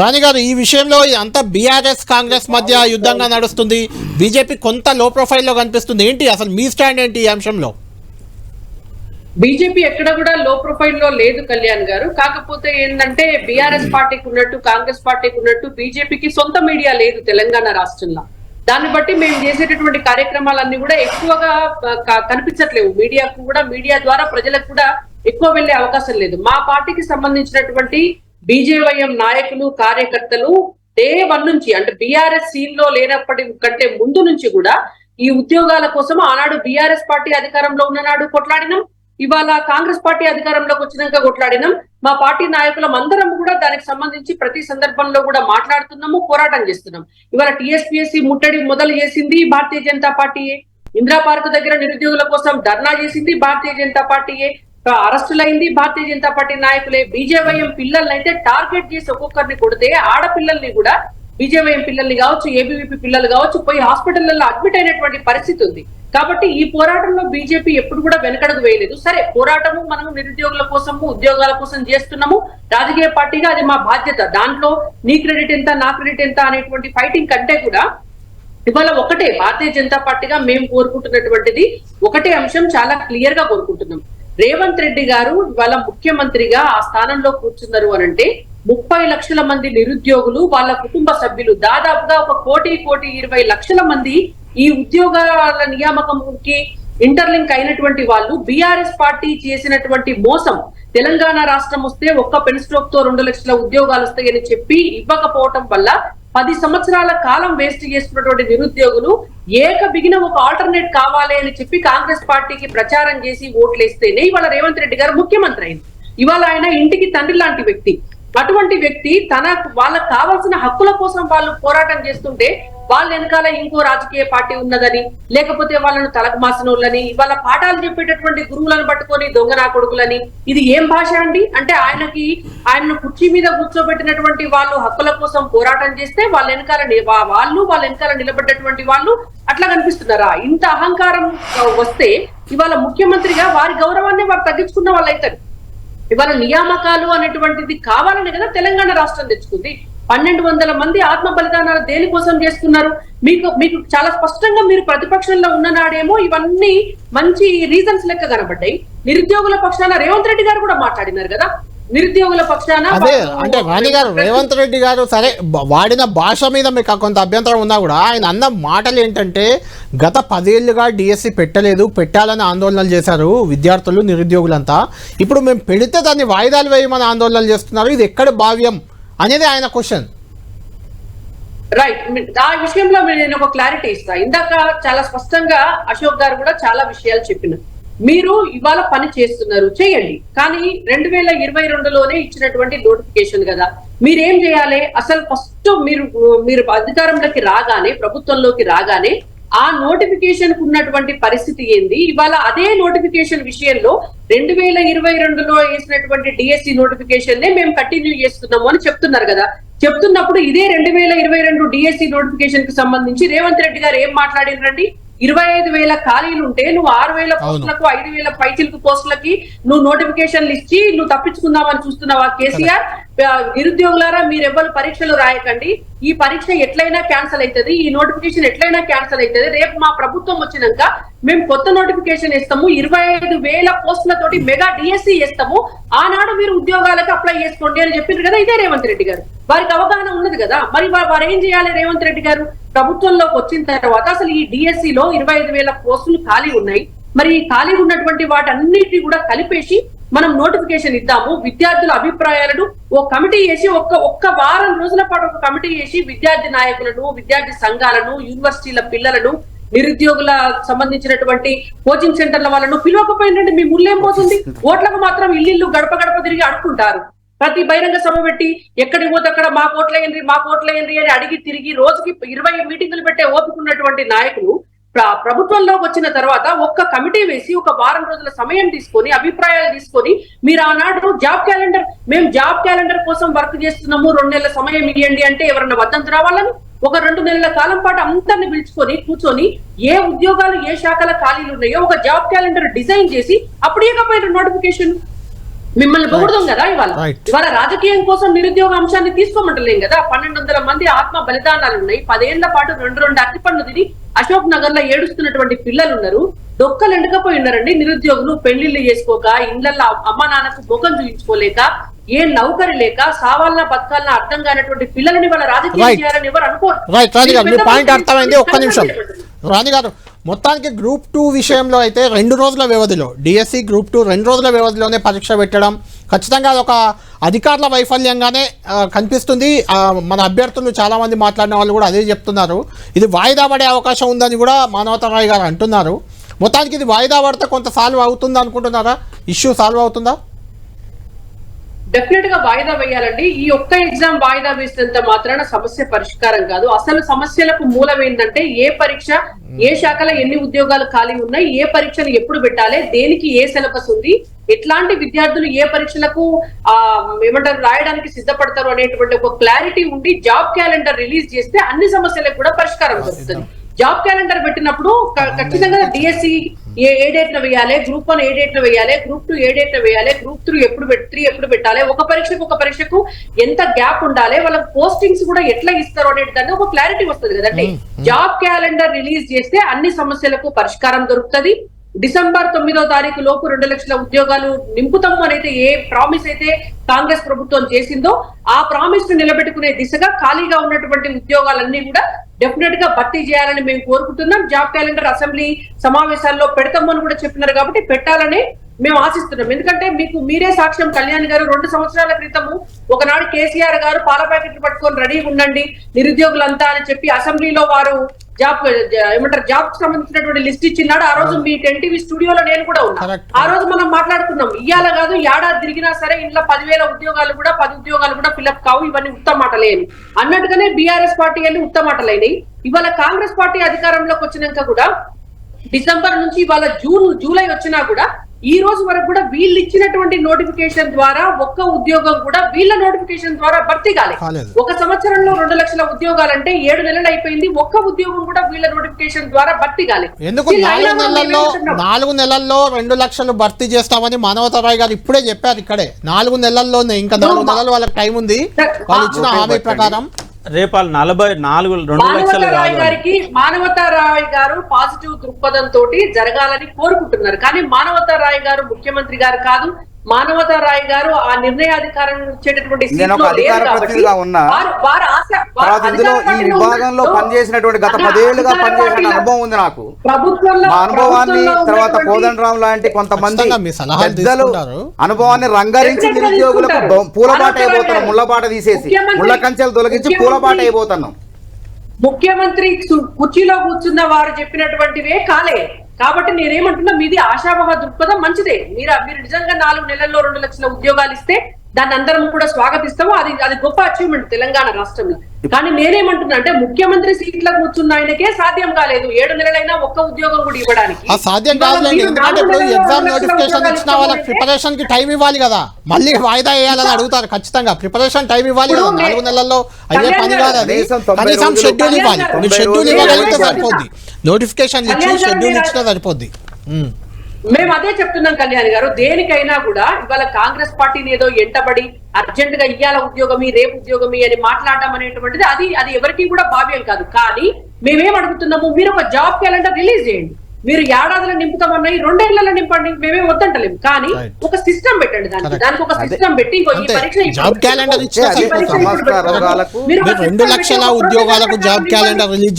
రాణి గారు ఈ విషయంలో అంతా బీఆర్ఎస్ కాంగ్రెస్ మధ్య యుద్ధంగా నడుస్తుంది. బీజేపీ కొంత లో ప్రొఫైల్లో కనిపిస్తుంది. ఏంటి అసలు మీ స్టాండ్ ఏంటి ఈ అంశంలో? బీజేపీ ఎక్కడ కూడా లో ప్రొఫైల్లో లేదు కళ్యాణ్ గారు. కాకపోతే ఏంటంటే బీఆర్ఎస్ పార్టీకి ఉన్నట్టు కాంగ్రెస్ పార్టీకి ఉన్నట్టు బీజేపీకి సొంత మీడియా లేదు తెలంగాణ రాష్ట్రంలో. దాన్ని బట్టి మేము చేసేటటువంటి కార్యక్రమాలన్నీ కూడా ఎక్కువగా కనిపించట్లేవు. మీడియాకు కూడా మీడియా ద్వారా ప్రజలకు కూడా ఎక్కువ వెళ్ళే అవకాశం లేదు. మా పార్టీకి సంబంధించినటువంటి బీజేవైఎం నాయకులు కార్యకర్తలు డే వన్ నుంచి అంటే బీఆర్ఎస్ సీన్లో లేనప్పటి కంటే ముందు నుంచి కూడా ఈ ఉద్యోగాల కోసం ఆనాడు బీఆర్ఎస్ పార్టీ అధికారంలో ఉన్ననాడు కొట్లాడినాం. ఇవాళ కాంగ్రెస్ పార్టీ అధికారంలోకి వచ్చినాక కొట్లాడినాం. మా పార్టీ నాయకులం అందరం కూడా దానికి సంబంధించి ప్రతి సందర్భంలో కూడా మాట్లాడుతున్నాము పోరాటం చేస్తున్నాం. ఇవాళ టీఎస్పీఎస్సీ ముట్టడి మొదలు చేసింది భారతీయ జనతా పార్టీయే. ఇందిరా పార్క్ దగ్గర నిరుద్యోగుల కోసం ధర్నా చేసింది భారతీయ జనతా పార్టీయే. అరెస్టులైంది భారతీయ జనతా పార్టీ నాయకులే. బీజేవైఎం పిల్లల్ని అయితే టార్గెట్ చేసి ఒక్కొక్కరిని కొడితే ఆడపిల్లల్ని కూడా బీజేవైఎం పిల్లల్ని కావచ్చు ఏబీవీపీ పిల్లలు కావచ్చు పోయి హాస్పిటల్లో అడ్మిట్ అయినటువంటి పరిస్థితి ఉంది. కాబట్టి ఈ పోరాటంలో బీజేపీ ఎప్పుడు కూడా వెనకడుగు వేయలేదు. సరే పోరాటము మనము నిరుద్యోగుల కోసము ఉద్యోగాల కోసం చేస్తున్నాము. రాజకీయ పార్టీగా అది మా బాధ్యత. దాంట్లో నీ క్రెడిట్ ఎంత నా క్రెడిట్ ఎంత అనేటువంటి ఫైటింగ్ కంటే కూడా ఇవాళ ఒకటే. భారతీయ జనతా పార్టీగా మేము కోరుకుంటున్నటువంటిది ఒకటే అంశం చాలా క్లియర్గా కోరుకుంటున్నాం. రేవంత్ రెడ్డి గారు ఇవాళ ముఖ్యమంత్రిగా ఆ స్థానంలో కూర్చున్నారు అని అంటే ముప్పై లక్షల మంది నిరుద్యోగులు వాళ్ళ కుటుంబ సభ్యులు దాదాపుగా ఒక కోటి కోటి ఇరవై లక్షల మంది ఈ ఉద్యోగాల నియామకంకి ఇంటర్లింక్ అయినటువంటి వాళ్ళు బీఆర్ఎస్ పార్టీ చేసినటువంటి మోసం తెలంగాణ రాష్ట్రం వస్తే ఒక్క పెన్ స్ట్రోక్తో రెండు లక్షల ఉద్యోగాలు వస్తాయని చెప్పి ఇవ్వకపోవటం వల్ల పది సంవత్సరాల కాలం వేస్ట్ చేస్తున్నటువంటి నిరుద్యోగులు ఏక బిగిన ఒక ఆల్టర్నేట్ కావాలి అని చెప్పి కాంగ్రెస్ పార్టీకి ప్రచారం చేసి ఓట్లేస్తేనే ఇవాళ రేవంత్ రెడ్డి గారు ముఖ్యమంత్రి అయింది. ఇవాళ ఆయన ఇంటికి తండ్రి లాంటి వ్యక్తి. అటువంటి వ్యక్తి తన వాళ్ళకు కావాల్సిన హక్కుల కోసం వాళ్ళు పోరాటం చేస్తుంటే వాళ్ళ వెనకాల ఇంకో రాజకీయ పార్టీ ఉన్నదని లేకపోతే వాళ్ళను తలకు మాసినోళ్ళని వాళ్ళ పాఠాలు చెప్పేటటువంటి గురువులను పట్టుకొని దొంగ నా కొడుకులని ఇది ఏం భాష అండి? అంటే ఆయనకి ఆయనను కుర్చీ మీద కూర్చోబెట్టినటువంటి వాళ్ళు హక్కుల కోసం పోరాటం చేస్తే వాళ్ళ వెనకాల వాళ్ళు వాళ్ళ వెనకాల నిలబడ్డటువంటి వాళ్ళు అట్లా కనిపిస్తున్నారా? ఇంత అహంకారం వస్తే ఇవాళ ముఖ్యమంత్రిగా వారి గౌరవాన్ని వారు తగ్గించుకున్న వాళ్ళు అవుతారు ఇవాళ నియామకాలు అనేటువంటిది కావాలని కదా తెలంగాణ రాష్ట్రం తెచ్చుకుంది. పన్నెండు వందల మంది ఆత్మ బలిదానాలు దేనికోసం చేసుకున్నారు మీకు మీకు చాలా స్పష్టంగా మీరు ప్రతిపక్షంలో ఉన్ననాడేమో ఇవన్నీ మంచి రీజన్స్ లెక్క కనబడ్డాయి. నిరుద్యోగుల పక్షాన రేవంత్ రెడ్డి గారు కూడా మాట్లాడినారు కదా. నిరుద్యోగుల పక్షాన అదే అంటే రాణి గారు రేవంత్ రెడ్డి గారు సరే వాడిన భాష మీద మీకు కొంత అభ్యంతరం ఉన్నా కూడా ఆయన అన్న మాటలు ఏంటంటే గత పదేళ్ళుగా డిఎస్సి పెట్టలేదు పెట్టాలని ఆందోళనలు చేశారు విద్యార్థులు నిరుద్యోగులంతా. ఇప్పుడు మేము పెడితే దాన్ని వాయిదాలు వేయమని ఆందోళనలు చేస్తున్నారు. ఇది ఎక్కడ భావ్యం? అనేది ఆయన క్వశ్చన్. రైట్ ఆ విషయంలో మీరు నేను ఒక క్లారిటీ ఇస్తా. ఇందాక చాలా స్పష్టంగా అశోక్ గారు కూడా చాలా విషయాలు చెప్పినారు. మీరు ఇవాళ పని చేస్తున్నారు చేయండి. కానీ రెండు వేల ఇరవై రెండులోనే ఇచ్చినటువంటి నోటిఫికేషన్ కదా. మీరేం చేయాలి? అసలు ఫస్ట్ మీరు మీరు అధికారంలోకి రాగానే ప్రభుత్వంలోకి రాగానే ఆ నోటిఫికేషన్కు ఉన్నటువంటి పరిస్థితి ఏంది? ఇవాళ అదే నోటిఫికేషన్ విషయంలో రెండు వేల ఇరవై రెండులో వేసినటువంటి డిఎస్సి నోటిఫికేషన్ నే మేము కంటిన్యూ చేస్తున్నాము అని చెప్తున్నారు కదా. చెప్తున్నప్పుడు ఇదే రెండు వేల ఇరవై రెండు డిఎస్సి నోటిఫికేషన్కి సంబంధించి రేవంత్ రెడ్డి గారు ఏం మాట్లాడినారండి? ఇరవై ఐదు వేల ఖాళీలు ఉంటే నువ్వు ఆరు వేల పోస్టులకు ఐదు వేల పైచిలకు పోస్టులకి నువ్వు నోటిఫికేషన్లు ఇచ్చి నువ్వు తప్పించుకుందామని చూస్తున్నావా కేసీఆర్? నిరుద్యోగులారా మీరెవ్వరు పరీక్షలు రాయకండి. ఈ పరీక్ష ఎట్లయినా క్యాన్సిల్ అవుతుంది ఈ నోటిఫికేషన్ ఎట్లయినా క్యాన్సిల్ అవుతుంది రేపు మా ప్రభుత్వం వచ్చినాక మేము కొత్త నోటిఫికేషన్ ఇస్తాము ఇరవై ఐదు వేల పోస్టులతోటి మెగా డిఎస్సి ఇస్తాము ఆనాడు మీరు ఉద్యోగాలకు అప్లై చేసుకోండి అని చెప్పారు కదా ఇదే రేవంత్ రెడ్డి గారు. వారికి అవగాహన ఉన్నది కదా. మరి వారు ఏం చేయాలి రేవంత్ రెడ్డి గారు? ప్రభుత్వంలోకి వచ్చిన తర్వాత అసలు ఈ డిఎస్సి లో ఇరవై ఐదు వేల పోస్టులు ఖాళీ ఉన్నాయి. మరి ఖాళీ ఉన్నటువంటి వాటన్నిటిని కూడా కలిపేసి మనం నోటిఫికేషన్ ఇద్దాము. విద్యార్థుల అభిప్రాయాలను ఓ కమిటీ చేసి ఒక్క ఒక్క వారం రోజుల పాటు ఒక కమిటీ చేసి విద్యార్థి నాయకులను విద్యార్థి సంఘాలను యూనివర్సిటీల పిల్లలను నిరుద్యోగుల సంబంధించినటువంటి కోచింగ్ సెంటర్ల వాళ్ళను పిలవకపోయినండి మీ ముళ్ళేం పోతుంది? ఓట్లకు మాత్రం ఇల్లు గడప గడప తిరిగి అడుకుంటారు ప్రతి బహిరంగ సభ పెట్టి ఎక్కడికి పోతే అక్కడ మా కోట్లేయండి మా కోట్లేయండి అని అడిగి తిరిగి రోజుకి ఇరవై మీటింగులు పెట్టే ఓపుకున్నటువంటి నాయకులు ప్ర- ప్రభుత్వంలోకి వచ్చిన తర్వాత ఒక్క కమిటీ వేసి ఒక వారం రోజుల సమయం తీసుకొని అభిప్రాయాలు తీసుకొని మీరు ఆనాడు జాబ్ క్యాలెండర్ మేము జాబ్ క్యాలెండర్ కోసం వర్క్ చేస్తున్నాము రెండు నెలల సమయం ఇవ్వండి అంటే ఎవరన్నా వద్దంత రావాలని ఒక రెండు నెలల కాలం పాటు అందరిని పిలుచుకొని కూర్చొని ఏ ఉద్యోగాలు ఏ శాఖల ఖాళీలు ఉన్నాయో ఒక జాబ్ క్యాలెండర్ డిజైన్ చేసి అప్పుడు ఇకపోయిన నోటిఫికేషన్? మిమ్మల్ని పొగుడుదాం కదా ఇవాళ. ఇవాళ రాజకీయం కోసం నిరుద్యోగ అంశాన్ని తీసుకోమంటలేం కదా. పన్నెండు వందల మంది ఆత్మ బలిదానాలు ఉన్నాయి. పదేళ్ళ పాటు రెండు రెండు అరటి పండ్లు తిని అశోక్ నగర్లో ఏడుస్తున్నటువంటి పిల్లలు ఉన్నారు. డొక్కలు ఎండకపోయి ఉన్నారండి. నిరుద్యోగులు పెళ్ళిళ్ళు చేసుకోక ఇళ్ళలో అమ్మ నాన్నకు ముఖం చూపించుకోలేక ఏ నౌకరి లేక సావాలన బతకాలన అర్థం కానటువంటి పిల్లలని వాళ్ళ రాజకీయం. చేయాలని ఎవరు అనుకోరు. పాయింట్ మంది అర్థమైంది. ఒక్క నిమిషం. రాణి గారు మొత్తానికి గ్రూప్ టూ విషయంలో అయితే రెండు రోజుల వ్యవధిలో డిఎస్సి గ్రూప్ టూ రెండు రోజుల వ్యవధిలోనే పరీక్ష పెట్టడం ఖచ్చితంగా అదొక అధికారుల వైఫల్యంగానే కనిపిస్తుంది. మన అభ్యర్థులు చాలామంది మాట్లాడిన వాళ్ళు కూడా అదే చెప్తున్నారు. ఇది వాయిదా పడే అవకాశం ఉందని కూడా మానవతరాయ్ గారు అంటున్నారు. మొత్తానికి ఇది వాయిదా పడితే కొంత సాల్వ్ అవుతుంది అనుకుంటున్నారా? ఇష్యూ సాల్వ్ అవుతుందా? డెఫినెట్గా వాయిదా వేయాలండి. ఈ ఒక్క ఎగ్జామ్ వాయిదా వేసినంత మాత్రాన సమస్య పరిష్కారం కాదు. అసలు సమస్యలకు మూలం ఏంటంటే ఏ పరీక్ష ఏ శాఖలో ఎన్ని ఉద్యోగాలు ఖాళీ ఉన్నాయి ఏ పరీక్షను ఎప్పుడు పెట్టాలి దేనికి ఏ సిలబస్ ఉంది ఎట్లాంటి విద్యార్థులు ఏ పరీక్షలకు ఆ ఏమంటారు రాయడానికి సిద్ధపడతారు అనేటువంటి ఒక క్లారిటీ ఉండి జాబ్ క్యాలెండర్ రిలీజ్ చేస్తే అన్ని సమస్యలకు కూడా పరిష్కారం దొరుకుతుంది జాబ్ క్యాలెండర్ పెట్టినప్పుడు ఖచ్చితంగా డిఎస్సి ఏ ఏ డేట్ న వేయాలి గ్రూప్ వన్ ఏ డేట్ న వేయాలి గ్రూప్ టూ ఏ డేట్ న వేయాలి గ్రూప్ త్రీ ఎప్పుడు త్రీ ఎప్పుడు పెట్టాలి ఒక పరీక్షకు ఒక పరీక్షకు ఎంత గ్యాప్ ఉండాలి వాళ్ళ పోస్టింగ్స్ కూడా ఎట్లా ఇస్తారు అనేది దాన్ని ఒక క్లారిటీ వస్తుంది కదండి. జాబ్ క్యాలెండర్ రిలీజ్ చేస్తే అన్ని సమస్యలకు పరిష్కారం దొరుకుతది. డిసెంబర్ తొమ్మిదో తారీఖు లోపు రెండు లక్షల ఉద్యోగాలు నింపుతాము అనేది ఏ ప్రామిస్ అయితే కాంగ్రెస్ ప్రభుత్వం చేసిందో ఆ ప్రామిస్ను నిలబెట్టుకునే దిశగా ఖాళీగా ఉన్నటువంటి ఉద్యోగాలన్నీ కూడా డెఫినెట్గా భర్తీ చేయాలని మేము కోరుకుంటున్నాం. జాబ్ క్యాలెండర్ అసెంబ్లీ సమావేశాల్లో పెడతామని కూడా చెప్పినారు కాబట్టి పెట్టాలని మేము ఆశిస్తున్నాం. ఎందుకంటే మీకు మీరే సాక్ష్యం. కళ్యాణ్ గారు రెండు సంవత్సరాల క్రితము ఒకనాడు కేసీఆర్ గారు పాల ప్యాకెట్లు పట్టుకొని రెడీ ఉండండి నిరుద్యోగులంతా అని చెప్పి అసెంబ్లీలో వారు జాబ్ ఏమంటారు జాబ్కి సంబంధించినటువంటి లిస్ట్ ఇచ్చినాడు. ఆ రోజు మీ టెన్ టీవీ స్టూడియోలో నేను కూడా ఉన్నా. ఆ రోజు మనం మాట్లాడుకున్నాం. ఇయ్యాల కాదు ఏడాది తిరిగినా సరే ఇంట్లో పదివేల ఉద్యోగాలు కూడా పది ఉద్యోగాలు కూడా ఫిల్అప్ కావు. ఇవన్నీ ఉత్తమాటలేని అన్నట్టుగానే బీఆర్ఎస్ పార్టీ అని ఉత్తమాటలేని ఇవాళ కాంగ్రెస్ పార్టీ అధికారంలోకి వచ్చినాక కూడా డిసెంబర్ నుంచి ఇవాళ జూన్ జూలై వచ్చినా కూడా ఈ రోజు వరకు కూడా వీళ్ళు ఇచ్చినటువంటి నోటిఫికేషన్ ద్వారా ఒక్క ఉద్యోగం కూడా వీళ్ళ నోటిఫికేషన్ ద్వారా భర్తీ కాలేదు. ఒక సంవత్సరంలో రెండు లక్షల ఉద్యోగాలంటే ఏడు నెలలు అయిపోయింది. ఒక్క ఉద్యోగం కూడా వీళ్ళ నోటిఫికేషన్ ద్వారా భర్తీ కాలేదు. ఎందుకు నాలుగు నెలల్లో? నాలుగు నెలల్లో రెండు లక్షలు భర్తీ చేస్తామని మానవతరాయ్ గారు ఇప్పుడే చెప్పారు ఇక్కడే. నాలుగు నెలల్లోనే ఇంకా నాలుగు నెలలు వాళ్ళకి టైం ఉంది. వాళ్ళు ఇచ్చిన హామీ ప్రకారం రేపు వాళ్ళు నలభై నాలుగు రెండు లక్షలు రాయ్ గారికి మానవతా రాయ్ గారు పాజిటివ్ దృక్పథం తోటి జరగాలని కోరుకుంటున్నారు. కానీ మానవతా రాయ్ గారు ముఖ్యమంత్రి గారు కాదు మానవతా రాయ్ గారు ఆ నిర్ణయాధికారం ఇచ్చేటటువంటి ఈ విభాగంలో పనిచేసినటువంటి గత పదేళ్ళుగా అధికార పనిచేసిన అనుభవం ఉంది నాకు. అనుభవాన్ని తర్వాత కోదండరాం లాంటి కొంతమంది పెద్దలు. అనుభవాన్ని రంగరించి నిరుద్యోగులకు పూలబాట మానవతా అయిపోతున్నాం రాయ్ ముళ్ళబాట తీసేసి ముఖ్యమంత్రి- ముళ్ళ కంచెలు తొలగించి పూలబాట అయిపోతున్నాం. ముఖ్యమంత్రి కుర్చీలో కూర్చున్న వారు చెప్పినటువంటివే కాలే. కాబట్టి నేనేమంటున్నా మీది ఆశాభావ దృక్పథం మంచిదే. మీరు మీరు నిజంగా నాలుగు నెలల్లో రెండు లక్షల ఉద్యోగాలు ఇస్తే దాన్ని అందరం కూడా స్వాగతిస్తాము. అది అది గొప్ప అచీవ్మెంట్ తెలంగాణ రాష్ట్రంలో. కానీ నేనేమంటున్నా అంటే ముఖ్యమంత్రి సీట్లో కూర్చున్న ఆయనకే సాధ్యం కాలేదు. ఏడు నెలలైనా ఒక్క ఉద్యోగం కూడా ఇవ్వడానికి. సాధ్యం కాదులేండి ఎందుకంటే ఇప్పుడు ఎగ్జామ్ నోటిఫికేషన్ ఇచ్చిన వాళ్ళకి ప్రిపరేషన్కి టైం ఇవ్వాలి కదా. మళ్ళీ వాయిదా వేయాలని అడుగుతారు ఖచ్చితంగా. ప్రిపరేషన్ టైం ఇవ్వాలి కదా. నాలుగు నెలల్లో అయ్యే పని కాదు అది. కనీసం షెడ్యూల్ ఇవ్వాలి. మీరు షెడ్యూల్ ఇవ్వగలిగితే సరిపోద్ది. నోటిఫికేషన్ ఇచ్చి షెడ్యూల్ ఇచ్చినా సరిపోద్ది. మేము అదే చెప్తున్నాం కళ్యాణ్ గారు దేనికైనా కూడా ఇవాళ కాంగ్రెస్ పార్టీని ఏదో ఎంటబడి అర్జెంట్గా ఇయ్యాల ఉద్యోగమి రేపు ఉద్యోగమి అని మాట్లాడడం అనేటువంటిది అది అది ఎవరికి కూడా భావ్యం కాదు కానీ మేమేం అడుగుతున్నాము మీరు ఒక జాబ్ క్యాలెండర్ రిలీజ్ చేయండి మీరు ఏడాదిలో నింపుతామన్నాయి రెండేళ్ళలో నింపండి మేమేం వద్దంటలేము కానీ. ఒక సిస్టమ్ పెట్టండి దానికి. దానికి ఒక. సిస్టమ్ పెట్టి ఇగో ఈ. పరీక్ష జాబ్. క్యాలెండర్ రెండు లక్షల ఉద్యోగాలకు జాబ్. Calendar release